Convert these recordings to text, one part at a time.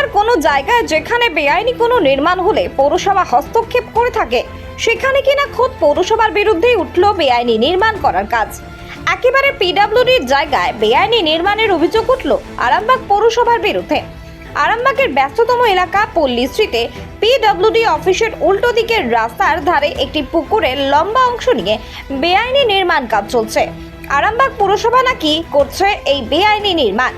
এলাকার কোনো জায়গায় যেখানে বেআইনি কোনো নির্মাণ হলে পৌরসভা হস্তক্ষেপ করে থাকে, সেখানে কিনা খোদ পৌরসভার বিরুদ্ধেই উঠল বেআইনি নির্মাণ করার কাজ। একেবারে পিডাব্লিউডির জায়গায় বেআইনি নির্মাণের অভিযোগ উঠল আরামবাগ পৌরসভার বিরুদ্ধে। আরামবাগের ব্যস্ততম এলাকা পল্লী পল্লীশ্রীতে পিডব্লিউডি অফিসের উল্টো দিকের রাস্তার ধারে একটি পুকুরের লম্বা অংশ নিয়ে বেআইনি নির্মাণ কাজ চলছে। আরামবাগ পুরসভা নাকি করছে এই বেআইনি নির্মাণ?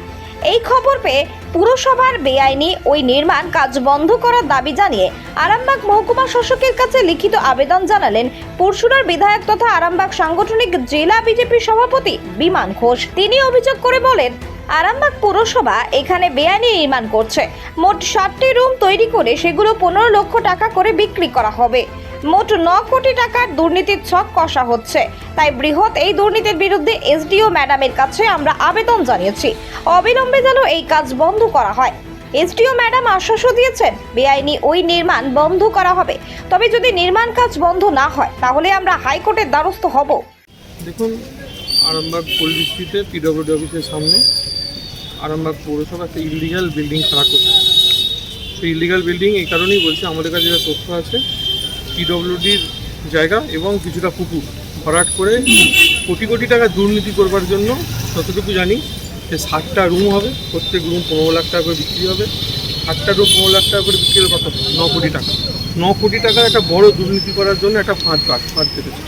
এই খবর পেয়ে পুরসভার বেআইনি ওই নির্মাণ কাজ বন্ধ করার দাবি জানিয়ে আরামবাগ মহকুমা শাসকের কাছে লিখিত আবেদন জানালেন পরশুরার বিধায়ক তথা আরামবাগ সাংগঠনিক জেলা বিজেপি সভাপতি বিমান ঘোষ। তিনি অভিযোগ করে বলেন, আরামবাগ পুরসভা এখানে বেআইনি নির্মাণ করছে। মোট ষাটটি রুম তৈরি করে সেগুলো পনেরো লক্ষ টাকা করে বিক্রি করা হবে। মোট ন কোটি টাকার দুর্নীতির ছক কষা হচ্ছে। তাই বৃহৎ এই দুর্নীতির বিরুদ্ধে এসডিও ম্যাডামের কাছে আমরা আবেদন জানিয়েছি। অবিলম্বে যেন এই কাজ বন্ধ করা হয়। এসডিও ম্যাডাম আশ্বাসও দিয়েছেন, বেআইনি ওই নির্মাণ বন্ধ করা হবে। তবে যদি নির্মাণ কাজ বন্ধ না হয়, তাহলে আমরা হাইকোর্টের দ্বারস্থ হব। দেখুন, আরামবাগ পল্লীশ্রীতে পিডব্লিউডি অফিসের সামনে আরামবাগ পৌরসভা একটা ইলিগাল বিল্ডিং খাড়া করছে। সেই ইলিগাল বিল্ডিং এই কারণেই বলছে, আমাদের কাছে যেটা তথ্য আছে পিডব্লিউডির জায়গা এবং কিছুটা পুকুর। ভরাট করে কোটি কোটি টাকা দুর্নীতি করবার জন্য যতটুকু জানি যে ষাটটা রুম হবে, প্রত্যেক রুম পনেরো লাখ টাকা করে বিক্রি হবে। ষাটটা রুম পনেরো লাখ টাকা করে বিক্রি হলে কত? ন কোটি টাকা। ন কোটি টাকার একটা বড় দুর্নীতি করার জন্য একটা ফাঁদ কাট ফাঁদ পেতেছে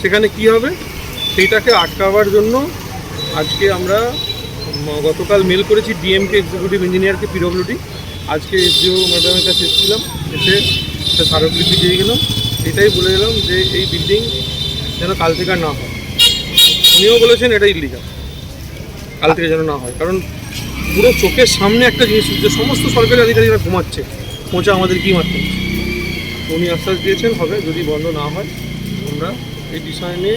সেখানে কি হবে? সেইটাকে আটকাবার জন্য আজকে আমরা গতকাল মেল করেছি ডিএমকে এক্সিকিউটিভ ইঞ্জিনিয়ারকে, পিডব্লিউডি। আজকে এসডিও ম্যাডামের কাছে এসেছিলাম। এসে একটা স্মারকলিপি দিয়ে গেলাম। এটাই বলে গেলাম যে এই বিল্ডিং যেন কাল থেকে আর না হয়। উনিও বলেছেন এটা ইলিগাল কাল থেকে যেন না হয়। কারণ পুরো চোখের সামনে একটা জিনিস যে সমস্ত সরকারি আধিকারিকরা ঘুমাচ্ছে পৌঁছা আমাদের কি মারতে উনি আশ্বাস দিয়েছেন, হবে যদি বন্ধ না হয়, আমরা এই বিষয় নিয়ে